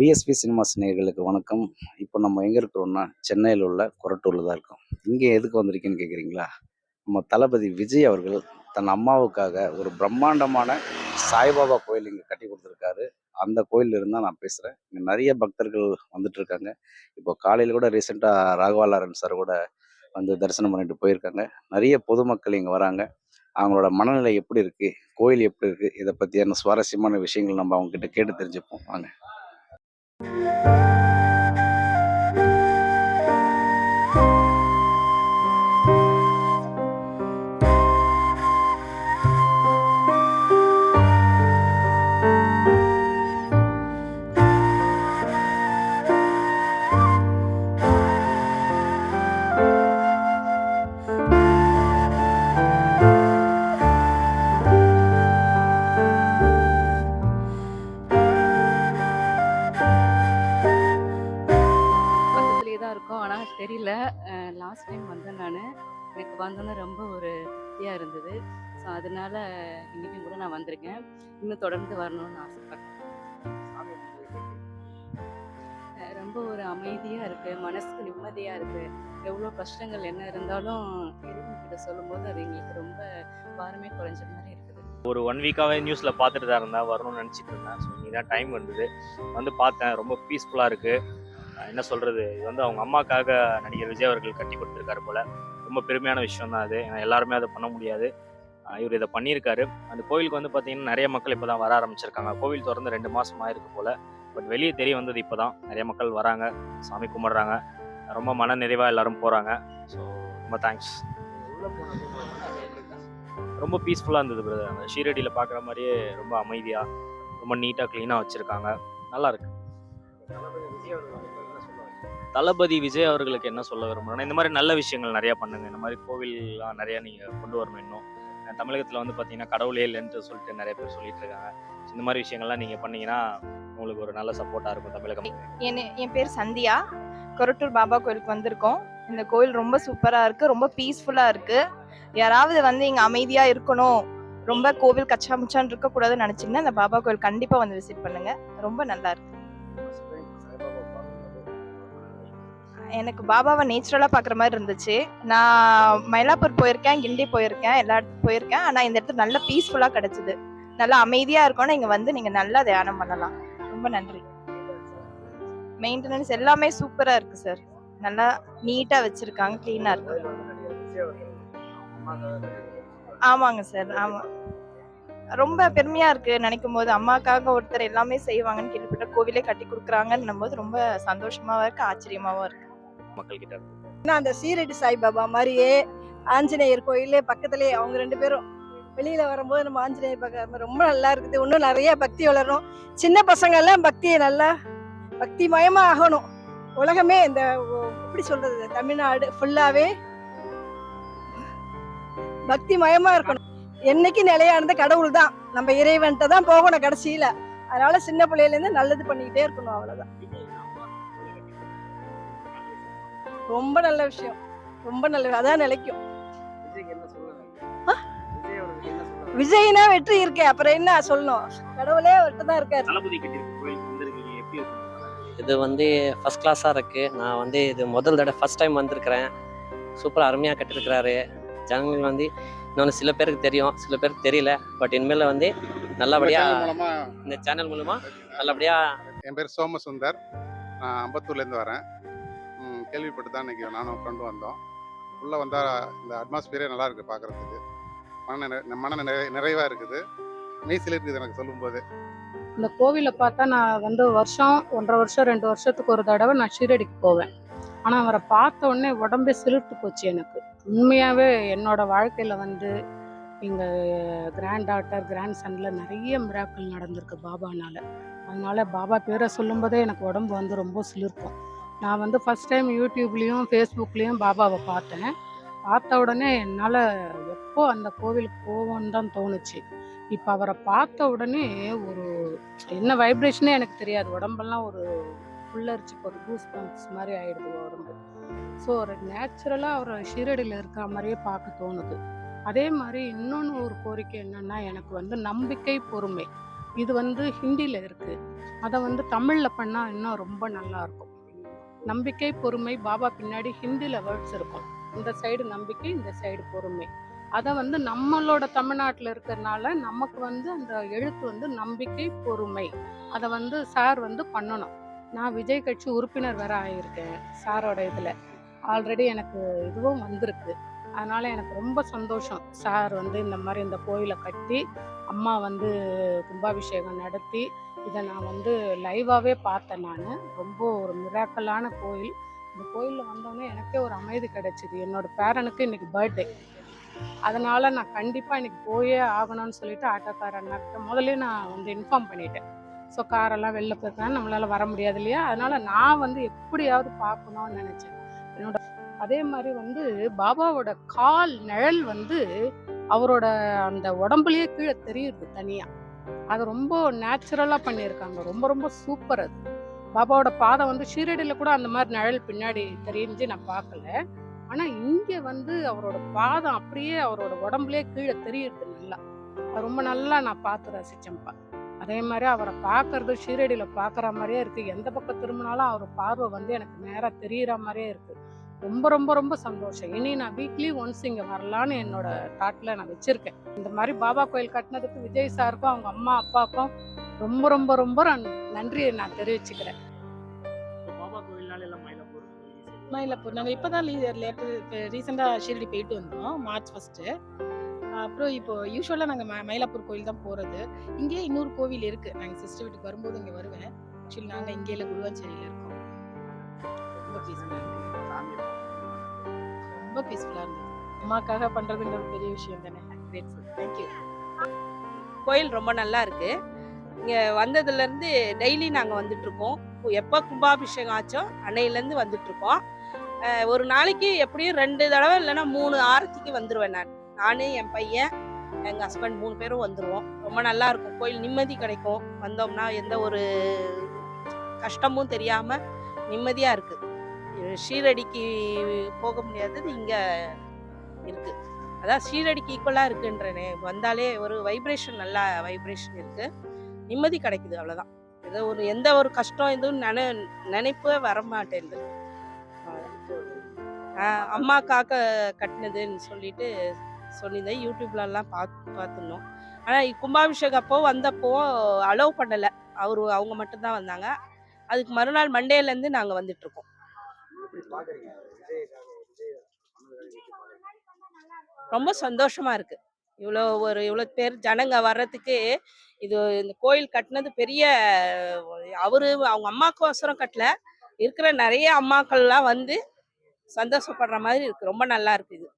BSP cinemas நேயர்களுக்கு வணக்கம். இப்போ நம்ம எங்கே இருக்கிறோம்னா சென்னையில் உள்ள கொரட்டூரில் தான் இருக்கோம். இங்கே எதுக்கு வந்திருக்கேன்னு கேட்குறீங்களா? நம்ம தளபதி விஜய் அவர்கள் தன் அம்மாவுக்காக ஒரு பிரம்மாண்டமான சாய்பாபா கோயில் இங்கே கட்டி கொடுத்துருக்காரு. அந்த கோயில்ல இருந்து தான் நான் பேசுகிறேன் இங்கே நிறைய பக்தர்கள் வந்துட்டு இருக்காங்க இப்போ காலையில் கூட ரீசெண்டாக ராகவாலாரன் சார் கூட வந்து தரிசனம் பண்ணிட்டு போயிருக்காங்க. நிறைய பொதுமக்கள் இங்கே வராங்க. அவங்களோட மனநிலை எப்படி இருக்குது கோயில் எப்படி இருக்குது இதை பற்றியான சுவாரஸ்யமான விஷயங்கள் நம்ம அவங்க கிட்ட கேட்டு தெரிஞ்சுப்போம். வாங்க. ஆனால் தெரியல. லாஸ்ட் டைம் வந்தேன் நான். எனக்கு வந்தோன்னே ரொம்ப ஒரு திருப்தியாக இருந்தது. ஸோ அதனால இன்றைக்கும் கூட நான் வந்திருக்கேன். இன்னும் தொடர்ந்து வரணும்னு ஆசைப்பட்றேன். ரொம்ப ஒரு அமைதியாக இருக்குது மனசுக்கு நிம்மதியாக இருக்குது எவ்வளோ கஷ்டங்கள் என்ன இருந்தாலும் இறைவன்கிட்ட சொல்லும்போது அது எங்களுக்கு ரொம்ப பாரமே குறைஞ்ச மாதிரி இருக்குது. ஒரு ஒன் வீக்காகவே நியூஸில் பார்த்துட்டு தான் இருந்தேன். வரணும்னு நினச்சிட்டு இருந்தேன். ஸோ இன்னைக்கு தான் டைம் வந்தது. வந்து பார்த்தேன். ரொம்ப பீஸ்ஃபுல்லாக இருக்குது என்ன சொல்கிறது இது வந்து அவங்க அம்மாக்காக நடிகர் விஜய் அவர்கள் கட்டி கொடுத்துருக்காரு போல். ரொம்ப பெருமையான விஷயம் தான் அது. ஏன்னா எல்லாருமே அதை பண்ண முடியாது. இவர் இதை பண்ணியிருக்காரு. அந்த கோவிலுக்கு வந்து பார்த்தீங்கன்னா நிறைய மக்கள் இப்போ தான் வர ஆரம்பிச்சிருக்காங்க. கோவில் திறந்து ரெண்டு மாதம் ஆயிருக்கு போல். பட் வெளியே தெரிய வந்தது இப்போ தான். நிறைய மக்கள் வராங்க சாமி கும்பிட்றாங்க. ரொம்ப மன நிறைவாக எல்லாரும் போகிறாங்க ஸோ ரொம்ப தேங்க்ஸ் ரொம்ப பீஸ்ஃபுல்லாக இருந்தது பிரதர் அந்த ஷீரடியில் பார்க்குற மாதிரியே ரொம்ப அமைதியாக ரொம்ப நீட்டாக க்ளீனாக வச்சுருக்காங்க. நல்லா இருக்கு. தளபதி விஜய் அவர்களுக்கு என்ன சொல்ல விரும்புகிறேன்னா இந்த மாதிரி நல்ல விஷயங்கள் நிறையா பண்ணுங்க. இந்த மாதிரி கோவில்லாம் நிறையா நீங்கள் கொண்டு வரணும் இன்னும். தமிழகத்தில் வந்து பார்த்தீங்கன்னா கடவுளே இல்லைன்ட்டு சொல்லிட்டு நிறைய பேர் சொல்லிட்டு இருக்காங்க. இந்த மாதிரி விஷயங்கள்லாம் நீங்கள் பண்ணீங்கன்னா உங்களுக்கு ஒரு நல்ல சப்போர்ட்டாக இருக்கும் தமிழகம் என் என் பேர் சந்தியா. கொரட்டூர் பாபா கோயிலுக்கு வந்திருக்கோம். இந்த கோயில் ரொம்ப சூப்பராக இருக்குது ரொம்ப பீஸ்ஃபுல்லாக இருக்குது யாராவது வந்து இங்கே அமைதியாக இருக்கணும் ரொம்ப கோவில் கச்சாமுச்சான்னு இருக்கக்கூடாதுன்னு நினச்சிங்கன்னா இந்த பாபா கோயில் கண்டிப்பாக வந்து விசிட் பண்ணுங்க. ரொம்ப நல்லா இருக்கு. எனக்கு பாபாவை நேச்சுரலாக பார்க்குற மாதிரி இருந்துச்சு. நான் மயிலாப்பூர் போயிருக்கேன் கிண்டி போயிருக்கேன் எல்லா இடத்துக்கும் போயிருக்கேன். ஆனால் இந்த இடத்துல நல்லா பீஸ்ஃபுல்லாக கிடச்சிது. நல்லா அமைதியாக இருக்கணும் இங்கே வந்து நீங்கள் நல்லா தியானம் பண்ணலாம். ரொம்ப நன்றி. மெயின்டெனன்ஸ் எல்லாமே சூப்பராக இருக்கு சார் நல்லா நீட்டாக வச்சுருக்காங்க க்ளீனாக இருக்கு. ஆமாங்க சார் ஆமாம் ரொம்ப பெருமையா இருக்கு. நினைக்கும் போது அம்மாக்காக ஒருத்தர் எல்லாமே செய்வாங்கன்னு கேள்விப்பட்ட கோவிலே கட்டி கொடுக்குறாங்கன்னும் போது ரொம்ப சந்தோஷமாவும் இருக்கு ஆச்சரியமாவும் இருக்கு. மக்கள் கிட்ட ஆனா அந்த சீரடி சாய்பாபா மாதிரியே ஆஞ்சநேயர் கோயிலே பக்கத்துலயே அவங்க ரெண்டு பேரும் வெளியில வரும்போது நம்ம ஆஞ்சநேயர் பார்க்கற ரொம்ப நல்லா இருக்குது. இன்னும் நிறைய பக்தி வளரும் சின்ன பசங்க எல்லாம் பக்தியை நல்லா பக்தி மயமா ஆகணும். உலகமே இந்த எப்படி சொல்றது? தமிழ்நாடு ஃபுல்லாவே பக்தி மயமா இருக்கணும். என்னைக்கு நிலையானது கடவுள் தான் நம்ம இறைவன்கிட்ட தான் போகணும் கடைசியில. அதனால சின்ன பிள்ளையில இருந்து நல்லது பண்ணிக்கிட்டே இருக்கணும் அவ்வளவுதான். ரொம்ப நல்ல விஷயம். ரொம்ப நல்ல அதான் நிலைக்கும். விஜய்னா வெற்றி இருக்கே. அப்புறம் என்ன சொல்லணும்? கடவுளே அவர்கிட்ட தான் இருக்காரு. இது வந்து ஃபஸ்ட் கிளாஸாக இருக்குது நான் வந்து இது முதல் தடவை ஃபஸ்ட் டைம் வந்திருக்கிறேன். சூப்பராக அருமையாக கட்டிருக்கிறாரு. ஜனங்கள் வந்து இன்னொன்று சில பேருக்கு தெரியும். சில பேருக்கு தெரியல. பட் இனிமேல் வந்து நல்லபடியாக இந்த சேனல் மூலமா நல்லபடியாக என் பேர் சோமசுந்தர். நான் அம்பத்தூர்லேருந்து வரேன். கேள்விப்பட்டு தான் இன்னைக்கு நானும் கொண்டு வந்தோம். உள்ளே வந்தால் இந்த அட்மாஸ்பியரே நல்லா இருக்குது பார்க்குறதுக்கு மன நிறை மன நிறை நிறைவாக இருக்குது. மெய்சில் இருக்குது எனக்கு சொல்லும்போது. இந்த கோவிலை பார்த்தா நான் வந்து வருஷம் ஒன்றரை வருஷம் ரெண்டு வருஷத்துக்கு ஒரு தடவை நான் ஷீரடிக்கு போவேன். ஆனால் அவரை பார்த்த உடனே உடம்பே சிலிர்த்து போச்சு எனக்கு. உண்மையாகவே என்னோட வாழ்க்கையில் வந்து எங்கள் கிராண்ட் டாட்டர் கிராண்ட் சனில் நிறைய மிராக்கள் நடந்திருக்கு பாபானால். அதனால பாபா பேரை சொல்லும்போதே எனக்கு உடம்பு வந்து ரொம்ப சிலிர்க்கும். நான் வந்து ஃபஸ்ட் டைம் யூடியூப்லேயும் ஃபேஸ்புக்லேயும் பாபாவை பார்த்தேன். பார்த்த உடனே என்னால் எப்போ அந்த கோவிலுக்கு போவோன்னு தான் தோணுச்சு. இப்போ அவரை பார்த்த உடனே ஒரு என்ன வைப்ரேஷனே எனக்கு தெரியாது. உடம்பெல்லாம் ஒரு புல்லரிச்சு ஒரு கூஸ் பம்ப்ஸ் மாதிரி ஆகிடுது உடம்பு. ஸோ ஒரு நேச்சுரலாக அவரை ஷீரடியில் இருக்கிற மாதிரியே பார்க்க தோணுது. அதே மாதிரி இன்னொன்று ஒரு கோரிக்கை என்னென்னா எனக்கு வந்து நம்பிக்கை பொறுமை. இது வந்து ஹிந்தியில் இருக்குது அதை வந்து தமிழில் பண்ணால் இன்னும் ரொம்ப நல்லா இருக்கும். நம்பிக்கை பொறுமை பாபா பின்னாடி ஹிந்தியில் வேர்ட்ஸ் இருக்கும். இந்த சைடு நம்பிக்கை இந்த சைடு பொறுமை. அதை வந்து நம்மளோட தமிழ்நாட்டில் இருக்கிறதுனால நமக்கு வந்து அந்த எழுத்து வந்து நம்பிக்கை பொறுமை. அதை வந்து சார் வந்து பண்ணணும். நான் விஜய் கட்சி உறுப்பினர் வேற ஆகியிருக்கேன் சாரோட இதில். ஆல்ரெடி எனக்கு இதுவும் வந்திருக்கு. அதனால் எனக்கு ரொம்ப சந்தோஷம். சார் வந்து இந்த மாதிரி இந்த கோயிலை கட்டி அம்மா வந்து கும்பாபிஷேகம் நடத்தி இதை நான் வந்து லைவாகவே பார்த்தேன் நான். ரொம்ப ஒரு மிராக்கலான கோயில். இந்த கோயிலில் வந்தோடனே எனக்கே ஒரு அமைதி கிடைச்சிது. என்னோடய பேரனுக்கு இன்னைக்கு பர்த்டே அதனால் நான் கண்டிப்பாக இன்னைக்கு போயே ஆகணும்னு சொல்லிட்டு ஆட்டோக்கார அண்ணாக்கிட்ட முதல்ல நான் வந்து இன்ஃபார்ம் பண்ணிட்டேன். ஸோ காரெல்லாம் வெளில போயிருக்காங்க நம்மளால் வர முடியாது இல்லையா? அதனால் நான் வந்து எப்படியாவது பார்க்கணும்னு நினச்சேன். என்னோட அதே மாதிரி வந்து பாபாவோட கால் நிழல் வந்து அவரோட அந்த உடம்புலேயே கீழே தெரியுது தனியாக அது ரொம்ப நேச்சுரலாக பண்ணியிருக்காங்க. ரொம்ப ரொம்ப சூப்பர் அது. பாபாவோட பாதம் வந்து ஷீரடியில் கூட அந்த மாதிரி நிழல் பின்னாடி தெரிஞ்சு நான் பார்க்கல. ஆனால் இங்கே வந்து அவரோட பாதம் அப்படியே அவரோட உடம்புலயே கீழே தெரியுது நல்லா. அது ரொம்ப நல்லா நான் பார்த்து ரசிச்சேன்ப்பா. அதே மாதிரி அவரை பார்க்கறது ஷீரடியில் பார்க்குற மாதிரியே இருக்குது எந்த பக்கம் திரும்பினாலும் அவர் பார்வை வந்து எனக்கு நேராக தெரியிற மாதிரியே இருக்குது ரொம்ப ரொம்ப ரொம்ப சந்தோஷம். இனி நான் வீக்லி ஒன்ஸ் இங்கே வரலான்னு என்னோட தாட்டில் நான் வச்சுருக்கேன். இந்த மாதிரி பாபா கோயில் கட்டினதுக்கு விஜய் சாருக்கும் அவங்க அம்மா அப்பாவுக்கும் ரொம்ப ரொம்ப ரொம்ப நன்- நன்றியை நான் தெரிவிச்சுக்கிறேன். மயிலாப்பூர் நாங்கள் இப்போ தான்? லேட்டு ரீசெண்டாக ஷீரடி போயிட்டு வந்தோம் மார்ச் ஃபஸ்ட்டு அப்புறம் இப்போ யூஸ்வலாக நாங்கள் ம மயிலாப்பூர் கோயில் தான் போகிறது இங்கேயே இன்னொரு கோவில் இருக்குது நாங்கள் சிஸ்டர் வீட்டுக்கு வரும்போது இங்கே வருவேன். ஆக்சுவலி நாங்கள் இங்கே இல்லை குருவாஞ்சேரியில் இருக்கோம். ரொம்ப பீஸ்ஃபுல்லாக இருந்தது ரொம்ப பீஸ்ஃபுல்லாக இருந்தது. அம்மாக்காக பண்ணுறதுங்கிற பெரிய விஷயம் தானே. கிரேட்ஃபுல் தேங்க்யூ கோயில் ரொம்ப நல்லா இருக்கு. இங்க வந்ததுல இருந்து டெய்லி நாங்க வந்துட்டு இருக்கோம் எப்போ கும்பாபிஷேகம் ஆச்சோ அன்னையிலேருந்து வந்துட்டு இருக்கோம் அஹ் ஒரு நாளைக்கு எப்படியும் ரெண்டு தடவை இல்லைன்னா மூணு ஆரத்திக்கு வந்துருவேன் நான். நானு என் பையன் எங்க ஹஸ்பண்ட் மூணு பேரும் வந்துருவோம். ரொம்ப நல்லா இருக்கும். கோயில் நிம்மதி கிடைக்கும். வந்தோம்னா எந்த ஒரு கஷ்டமும் தெரியாம நிம்மதியா இருக்கு. ஷீரடிக்கு போக முடியாதது இங்கே இருக்குது அதான் ஷீரடிக்கு ஈக்குவலாக இருக்குன்றனே. வந்தாலே ஒரு வைப்ரேஷன் நல்லா வைப்ரேஷன் இருக்குது நிம்மதி கிடைக்குது அவ்வளோதான் ஏதோ ஒரு எந்த ஒரு கஷ்டம் எதுவும் நினை நினைப்பே வர மாட்டேங்குது காக்க கட்டினதுன்னு சொல்லிட்டு சொல்லியிருந்தேன் யூடியூப்லலாம் பார்த்து பார்த்துருந்தோம் ஆனால் கும்பாபிஷேகம் அப்போ வந்தப்போ அலோவ் பண்ணலை. அவர் அவங்க மட்டும்தான் வந்தாங்க. அதுக்கு மறுநாள் மண்டேலேருந்து நாங்கள் வந்துட்டுருக்கோம் ரொம்ப சந்தோஷமா இருக்கு. இவ்வளோ ஒரு இவ்வளோ பேர் ஜனங்க வர்றதுக்கு இது இந்த கோயில் கட்டினது பெரிய அவரு அவங்க அம்மாக்கோசரம் கட்டல. இருக்கிற நிறைய அம்மாக்கள்லாம் வந்து சந்தோஷப்படுற மாதிரி இருக்கு. ரொம்ப நல்லா இருக்கு இது.